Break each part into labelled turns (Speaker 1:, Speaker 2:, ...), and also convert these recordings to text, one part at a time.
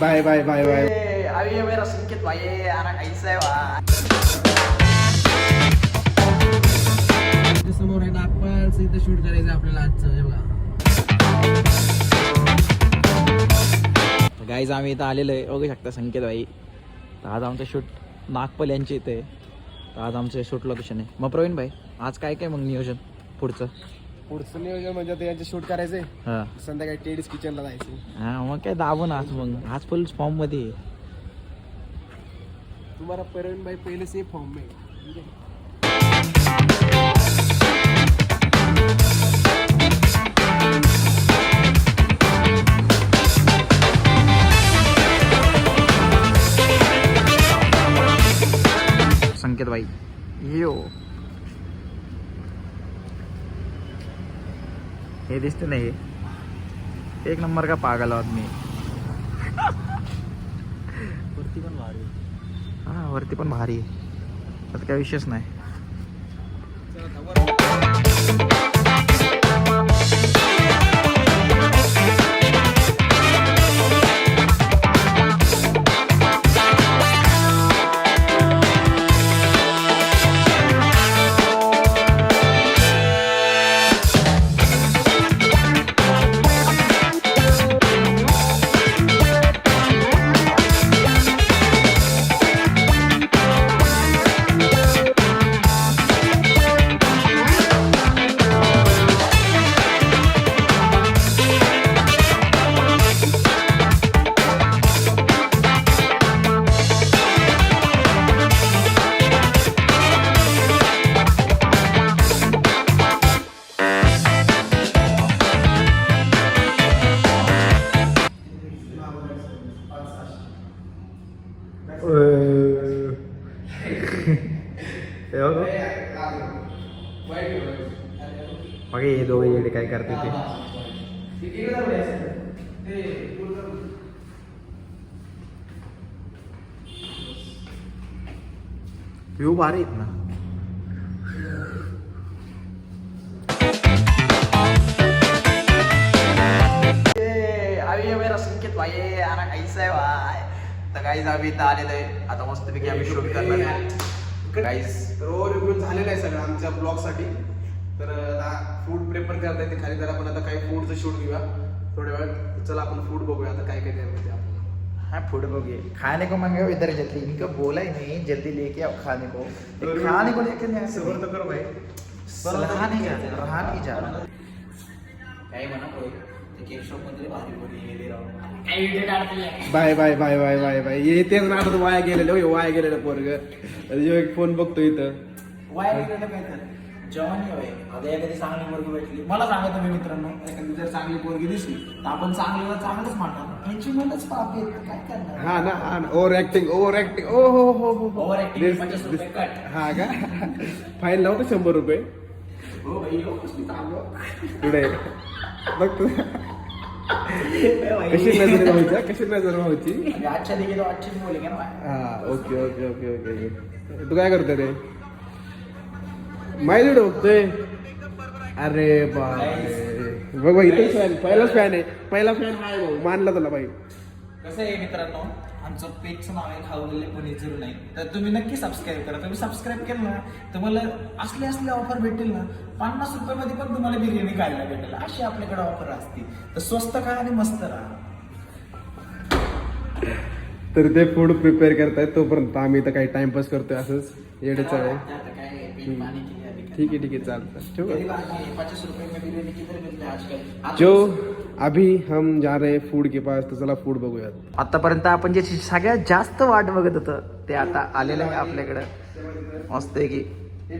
Speaker 1: Bye bye bye bye.
Speaker 2: अभी मेरा संकेत भाई यार कैसा है बा
Speaker 1: समोर आहे इथं शूट करायचं आपल्याला आजचं हे बघा.
Speaker 2: गाईज आम्ही इथं आलेलो आहे. बघू शकता संकेत भाई. तर आज आमचं शूट नागपल यांच्या इथे तर आज आमचं शूट लोकेशन आहे. मग प्रवीण भाई आज काय काय मग नियोजन पुढचं?
Speaker 1: पुढचं नियोजन म्हणजे आता यांचं शूट करायचंय.
Speaker 2: हां.
Speaker 1: संध्याकाळी टेडीज किचनला जायचं
Speaker 2: हा मग काय दाबून आज मग. आज फुल फॉर्ममध्ये आहे.
Speaker 1: तुम्हाला परवीन भाई पहिले से फॉर्म में
Speaker 2: दिसते नाही एक नंबर का पागल आहोत मी. वरती पण भारी हा वरती पण भारी आहे. आता काय विषयच नाही. बघा. हे दोघे येडे काय करते ते. व्ह्यू भारी आहेत ना. गाईज आम्ही इथं आलेलो आहे. आता मस्तपैकी आम्ही शूट करणार आहे. गाईज
Speaker 1: रोज रिव्ह्यू झालेला आहे सगळं आमच्या ब्लॉगसाठी. तर आता फूड प्रेफर करता येते खाली तर आपण आता काही फूडचं शूट घेऊया. थोड्या वेळ चला आपण फूड बघूया आता काय काय द्यायला आपल्याला
Speaker 2: हाँ फूड बघिए खाने को मंगे इधर जल्दी. इनको बोला ही नहीं जल्दी लेके आओ खाने को. खाने को लेके नहीं
Speaker 1: सबर तर करो भाई.
Speaker 2: रहा नहीं जा रहा। नहीं जा केक
Speaker 3: शॉपमध्ये
Speaker 1: bye bye bye bye bye bye. हे तेच नाटक वाया गेलेलं हो, वाया गेलेलं पोरग. एक फोन बघतो इथं.
Speaker 2: वाया गेलेलं काय तर? जेवण होय. आता एखादी चांगली पोरगी भेटली. मला सांगा तुम्ही मित्रांनो एखादी जर चांगली पोरगी दिसली तर आपण चांगलंच म्हणणार. यांची मनच पाप येत काय करणार?
Speaker 1: हा ना हा ना. ओव्हर ऍक्टिंग ओव्हर ऍक्टिंग ओ हो हो हो हो. हा का? फाईन लावतो शंभर रुपये?
Speaker 2: हो भाई हो
Speaker 1: बघ कशी नजर व्हायच्या कशी नजर व्हायची?
Speaker 2: आजच्या दिवशी तो आजचीच बोलेंगे ना.
Speaker 1: हा ओके ओके ओके ओके तू काय करतो रे? माहिती बघतोय? अरे बापरे. बघ भाई इथेच फॅन पहिलाच फॅन आहे. पहिला फॅन हाय भाऊ. मानला तुला भाई
Speaker 2: कसं आहे मित्रांनो? आमचं पेजचं नाव आहे खावलेले पण झिरो नाही तर तुम्ही नक्की सबस्क्राईब करा. तुम्ही सबस्क्राईब केलं ना तुम्हाला असले असले ऑफर भेटेल ना पन्नास रुपयामध्ये पण तुम्हाला बिर्याणी खायला भेटेल. अशी आपल्याकडे ऑफर असते. तर स्वस्त खा आणि मस्त राहा.
Speaker 1: तर ते फूड प्रिपेअर करतायत तोपर्यंत आम्ही इथं काही टाइमपास करतोय असंच. येडेच आहे. ठीक आहे ठीक आहे चालतं ठेवू
Speaker 2: पचास रुपए में बिरयानी किधर मिलता आजकल? आता
Speaker 1: जो अभी हम जा रहे फूड के पास तर चला फूड बघूयात.
Speaker 2: आतापर्यंत आपण जे सगळ्यात जास्त वाट बघत होतं ते आता आलेलं आहे आपल्याकडं. मस्त आहे की.
Speaker 1: हे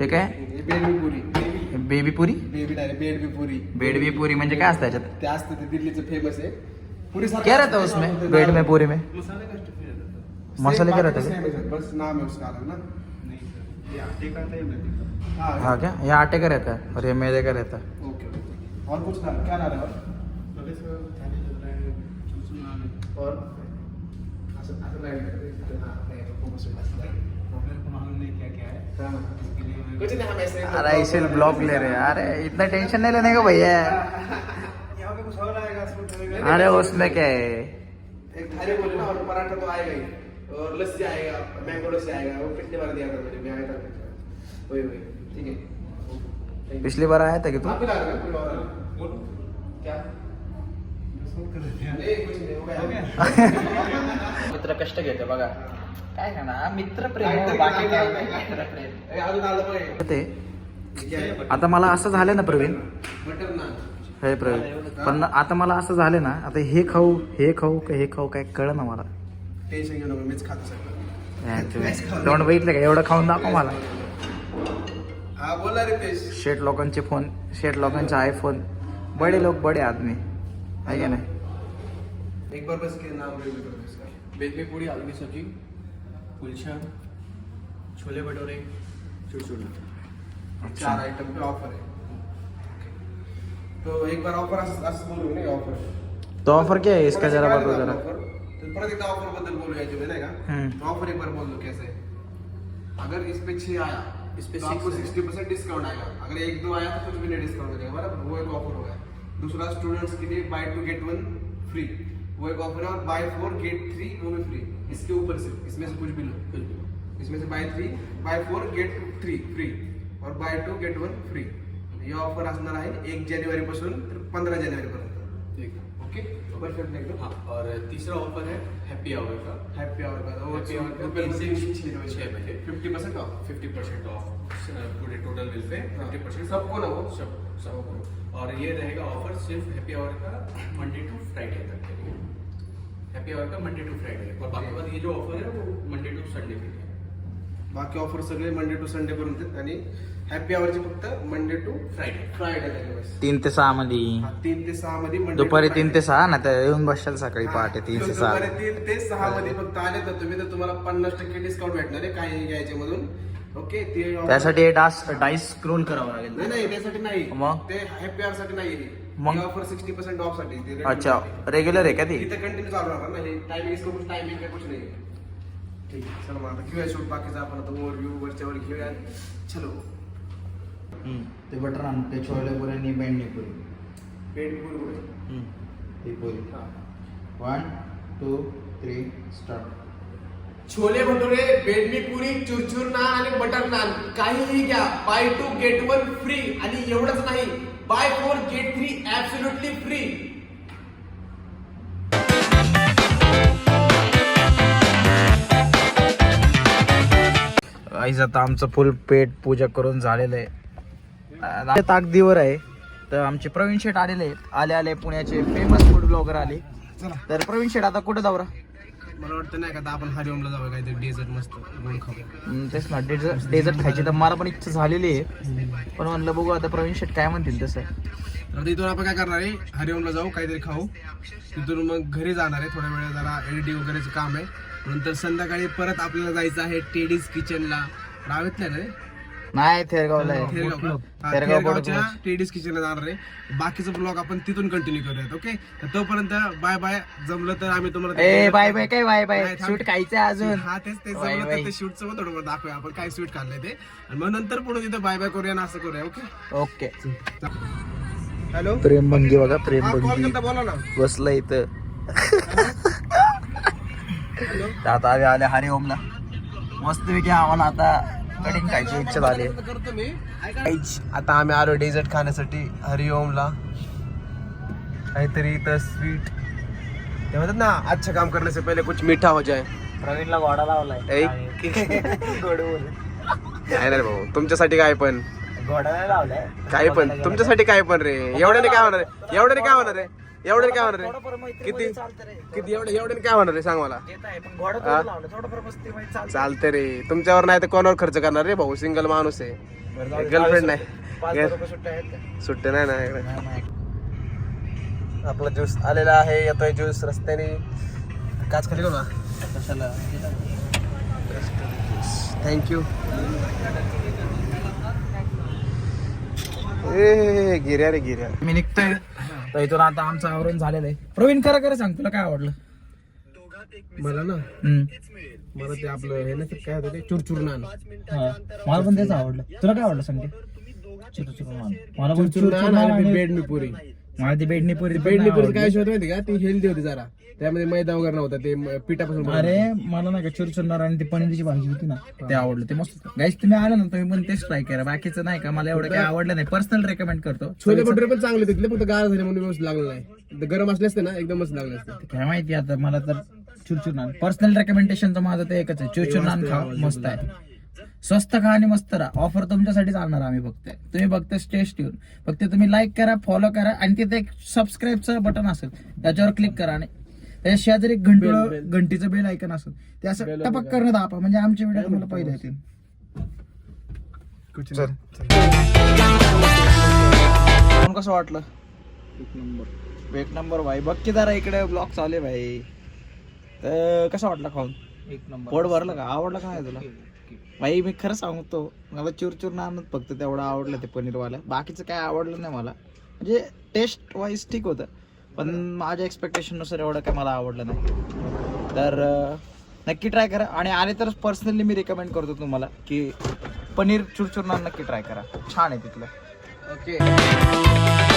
Speaker 2: हे? काय?
Speaker 1: हे बेबी
Speaker 2: पुरी.
Speaker 1: बेबी पुरी?
Speaker 2: बेडवी पुरी. म्हणजे काय असतं याच्यात?
Speaker 1: ते असतं ते दिल्लीचं फेमस आहे. पुरी
Speaker 2: क्या रहता है उसमें? बेड में पूरी में? मसाले क्या रहते हैं?
Speaker 1: बस नाम है उसका अलग ना.
Speaker 2: हाँ
Speaker 1: हाँ
Speaker 2: क्या? ये आटे का रहता है और ये मैदे का रहता है.
Speaker 1: और कुछ ना क्या ला रहे हो और? नाही हाँ,
Speaker 2: अरे इसे ब्लॉक ले रहे हैं। अरे इतना टेंशन नहीं लेने का भैया।
Speaker 1: यहाँ पे कुछ और आएगा
Speaker 2: अरे उसमें क्या है?
Speaker 1: एक थाली बोले ना और पराठा तो आएगा ही। और लस्सी आएगा मैंगो लस्सी आएगा वो पिछली बार दिया था मुझे मैं आया था। वही वही ठीक है।
Speaker 2: पिछली बार आया था कि तू?
Speaker 1: बोलो? क्या? हो
Speaker 2: मित्र कष्ट घेते बघा. काय करणार? मित्र प्रेम बाकी काय? मित्र प्रेम.
Speaker 1: अजून आलं
Speaker 2: ते? आता मला असं झालं ना प्रवीण? हे प्रवीण. पण आता मला असं झालं ना आता हे खाऊ हे खाऊ का हे खाऊ काय कळ ना मला.
Speaker 1: टेन्शन घेऊ नको मीच खातो सगळं.
Speaker 2: याचं तोंड बघितलं का? एवढं खाऊन दाखव मला.
Speaker 1: हा बोला रितेश.
Speaker 2: शेट लोकांचे फोन शेट लोकांचे आयफोन बडे लोग बडे आदमी। आहे का नाही?
Speaker 1: एक बार बस के नाम रिव्यू करो इसका।
Speaker 3: वेज में पूरी आलू की सब्ज़ी कुलचा छोले भटूरे चुड़चुड़ा।
Speaker 1: चार आइटम पे ऑफ़र है। तो एक बार ऑफ़र असं बोलू नाही ऑफ़र
Speaker 2: तो ऑफ़र क्या है? इसका जरा बता जरा
Speaker 1: परत एकदा ऑफ़र बद्दल बोलू याच्यामध्ये नाही का
Speaker 2: हम्म.
Speaker 1: ऑफ़र एक बार बोल दो कैसे? अगर इस पे छह आया इस पे आपको सिक्सटी परसेंट डिस्काउंट आएगा। अगर एक दो आया तो कुछ भी नहीं डिस्काउंट मिलेगा बराबर। वो एक ऑफ़र होगा दूसरा स्टूडेंट्स के लिए buy two get one free वो एक ऑफ़र है और बाय फोर गेट थ्री वो भी फ्री इसके ऊपर से इसमें से कुछ भी लो। इसमें से buy three buy four get three free और buy two get one free ये ऑफ़र असणार आहे एक जानेवारी पासून तर पंधरा जानेवारी पर्यंत
Speaker 3: ठीक है
Speaker 1: ओके परफेक्ट एकदम
Speaker 3: हाँ और तीसरा ऑफ़र है हैप्पी आवर का।
Speaker 1: हैप्पी आवर का वो
Speaker 3: Happy hour का
Speaker 1: रुपये
Speaker 3: तीन से
Speaker 1: छः
Speaker 3: बजे।
Speaker 1: Fifty percent off
Speaker 3: fifty percent off पूरे टोटल बिल पे
Speaker 1: हाँ।
Speaker 3: फिफ्टी परसेंट
Speaker 1: सबको ना वो?
Speaker 3: सब सबको। और ये रहेगा ऑफ़र सिर्फ़ हैप्पी आवर का मंडे टू फ्राइडे तक के लिए। हैप्पी आवर का मंडे टू फ्राइडे और बाकी बाद ये जो ऑफ़र है वो मंडे टू संडे के लिए।
Speaker 1: बाकी ऑफ़र सगळे मंडे टू संडे पर्यंत आहेत आणि हॅपी आवरची फक्त मंडे टू फ्रायडे बस
Speaker 2: तीन ते सहा मध्ये
Speaker 1: तीन ते सहा मध्ये
Speaker 2: दुपारी तीन. ते सहा ना तर येऊन बसशाल सकाळी पहाटे तीन ते सहा.
Speaker 1: तीन ते सहा मध्ये फक्त आले तर तुम्ही तर तुम्हाला पन्नास टक्के डिस्काउंट भेटणार आहे काही घ्यायच्या मधून ओके ते
Speaker 2: त्यासाठी डास डाईस स्क्रोल करावं
Speaker 1: नाही
Speaker 2: लागेल.
Speaker 1: नाही त्यासाठी नाही.
Speaker 2: मग?
Speaker 1: ते हॅपी आवर साठी नाही.
Speaker 2: मग?
Speaker 1: ऑफर सिक्स्टी पर्सेंट ऑफसाठी.
Speaker 2: अच्छा. रेग्युलर आहे का ती?
Speaker 1: इथे कंटिन्यू चालू राहणार ना. हे टायमिंग इसका कुछ टायमिंग का कुछ नाही. ठीक आहे चला मग आता घेऊया शूट. बाकीचा आपण आता ओव्हरव्ह्यू वरच्या वर घेऊया. चलो.
Speaker 2: ते बटर आण ते छोले पुरी आणि बेंडणी पुरी.
Speaker 1: पेट फुल कुठे?
Speaker 2: ती पुरी.
Speaker 1: हा.
Speaker 2: One two three start
Speaker 1: chole bhature bedmi puri churchur naan आणि बटर नान. काहीही घ्या. Buy two get one free आणि एवढंच नाही. Buy four get three absolutely free
Speaker 2: eyes आता आमचं फुल पेट पूजा करून झालेलं आहे. ताकदीवर आहे. तर आमचे प्रवीण शेठ आलेले आहेत. आले आले पुण्याचे फेमस फूड ब्लॉगर आले. तर प्रवीण शेठ आता कुठे जाऊ
Speaker 1: मला वाटतं नाही का आता आपण हरिओमला जाऊया काहीतरी डेझर्ट मस्त खाऊ.
Speaker 2: तेच ना डेझर्ट डेझर्ट खायची तर मला पण इच्छा झालेली आहे. पण म्हणलं बघू आता प्रवीण शेठ काय म्हणतील तसं.
Speaker 1: तर इथून आपण काय करणार आहे? हरिओमला जाऊ काहीतरी खाऊ. तिथून मग घरी जाणार आहे थोड्या वेळ जरा एडिटिंग वगैरेचं काम आहे. नंतर संध्याकाळी परत आपल्याला जायचं आहे टेडीज किचनला रावेतल्या रे?
Speaker 2: नाही थेरगावला आहे.
Speaker 1: थेरगाव.
Speaker 2: थेरगाव
Speaker 1: थेरगावच्या
Speaker 2: बोर्ड
Speaker 1: टेडीज किचनला जाणार आहे. बाकीचं ब्लॉग आपण तिथून कंटिन्यू करूयात ओके तर तोपर्यंत बाय बाय जमलं तर आम्ही तुम्हाला
Speaker 2: ए बाय बाय काय बाय बाय
Speaker 1: नाही, थांब.
Speaker 2: शूट खायचं अजून.
Speaker 1: हा तेच ते जमलं. तर ते शूटचं पण थोडं दाखवूया. आपण काय शूट काढलंय ते. आणि मग नंतर पुढे तिथे बाय बाय करूया ना असं करूया ओके
Speaker 2: ओके
Speaker 1: हॅलो
Speaker 2: प्रेम भंगी बघा प्रेम
Speaker 1: हा कॉल
Speaker 2: भंगी.
Speaker 1: करता बोला ना.
Speaker 2: बसलं इथं. तर आता आम्ही आले हरिओमला. मस्तपैकी आम्हाला आता कटिंग खायची इच्छा झाली.
Speaker 1: आता आम्ही आलो डेझर्ट खाण्यासाठी हरिओमला. काहीतरी इथं स्वीट ते म्हणतात ना अच्छा काम से पहिले कुछ मीठा हो जाए
Speaker 2: प्रवीणला लावलाय. गोड बोल.
Speaker 1: नाही रे भाऊ. तुमच्यासाठी काय पण?
Speaker 2: नाही लावलाय.
Speaker 1: काय पण? तुमच्यासाठी काय पण रे? एवढ्याने काय होणार? आहे एवढ्याने काय होणार आहे एवढ्याने काय होणार आहे? किती? किती? एवढे एवढ्याने काय होणार आहे? सांग मला? चालते. रे. तुमच्यावर नाही तर कोणावर खर्च करणार रे भाऊ? सिंगल माणूस आहे. गर्लफ्रेंड नाही. सुट्टे नाही ना. आपला ज्यूस आलेला आहे येतोय ज्यूस रस्त्याने. काच खाली ना? थँक्यू ए गिर्या रे गिर्या.
Speaker 2: मी निघतोय. तर इथून आता आमचं आवरण झालेलं आहे प्रवीण खरं खरं सांग तुला काय आवडलं
Speaker 1: मला ना. मला ते आपलं हे ना ते काय होतं ते चुरचुर नान
Speaker 2: हा. मला पण तेच आवडलं तुला काय आवडलं सांगते चुरचुर नान. मला पण
Speaker 1: चुरचुर नान आणि- बेडमी पुरी
Speaker 2: मला ती बेडणी पुरी नाही
Speaker 1: पुरी. काय होत माहिती का? ती हेल्दी होती जरा. त्यामध्ये मैदा वगैरे नव्हता ते पिठापासून
Speaker 2: अरे मला नाही का चुरचुरणार आणि ती पनीरची भाजी होती ना ते आवडलं ते मस्त. गाईस तुम्ही आले ना तुम्ही पण तेच ट्राय करा. बाकीचं नाही का? मला एवढं काही आवडलं नाही. पर्सनल रेकमेंड करतो.
Speaker 1: छोले भटुरे पण चांगले तिथले फक्त गार झाले म्हणून व्यवस्थित लागलं नाही. गरम असले असते ना एकदम मस्त लागले असते.
Speaker 2: काय माहिती आता मला तर चुरचुर नान पर्सनल रेकमेंडेशनचं माझं ते एकच आहे. चुरचुर नान खा. मस्त आहे. स्वस्त खा आणि मस्त राहा. ऑफर तुमच्यासाठी चालणार आम्ही बघतोय तुम्ही बघताय स्टेज ट्यून फक्त तुम्ही लाईक करा फॉलो करा आणि तिथे एक सबस्क्राईबचं बटन असेल. त्याच्यावर क्लिक करा आणि त्याच्या शेजारी एक घंटी घंटीचं बेल ऐकन असेल. ते असं टपक करणं दापा. म्हणजे आमचे व्हिडिओ तुम्हाला पहिले येतील कसं वाटलं? एक नंबर. भाई. बघ की जरा इकडे ब्लॉग चालू आहे भाई. तर कसं वाटलं खाऊन?
Speaker 3: एक नंबर.
Speaker 2: पोट भरलं का? आवडलं का नाही तुला? भाई मी खरं सांगतो मला चुरचूर नानच फक्त तेवढं आवडलं ते पनीरवालं. बाकीचं काय आवडलं नाही मला. म्हणजे टेस्ट वाईज ठीक होतं पण माझ्या एक्सपेक्टेशननुसार एवढं काय मला आवडलं नाही. तर नक्की ट्राय करा. आणि आले तर पर्सनली मी रिकमेंड करतो तुम्हाला की पनीर चुरचुर नान नक्की ट्राय करा. छान आहे तिथलं.
Speaker 1: ओके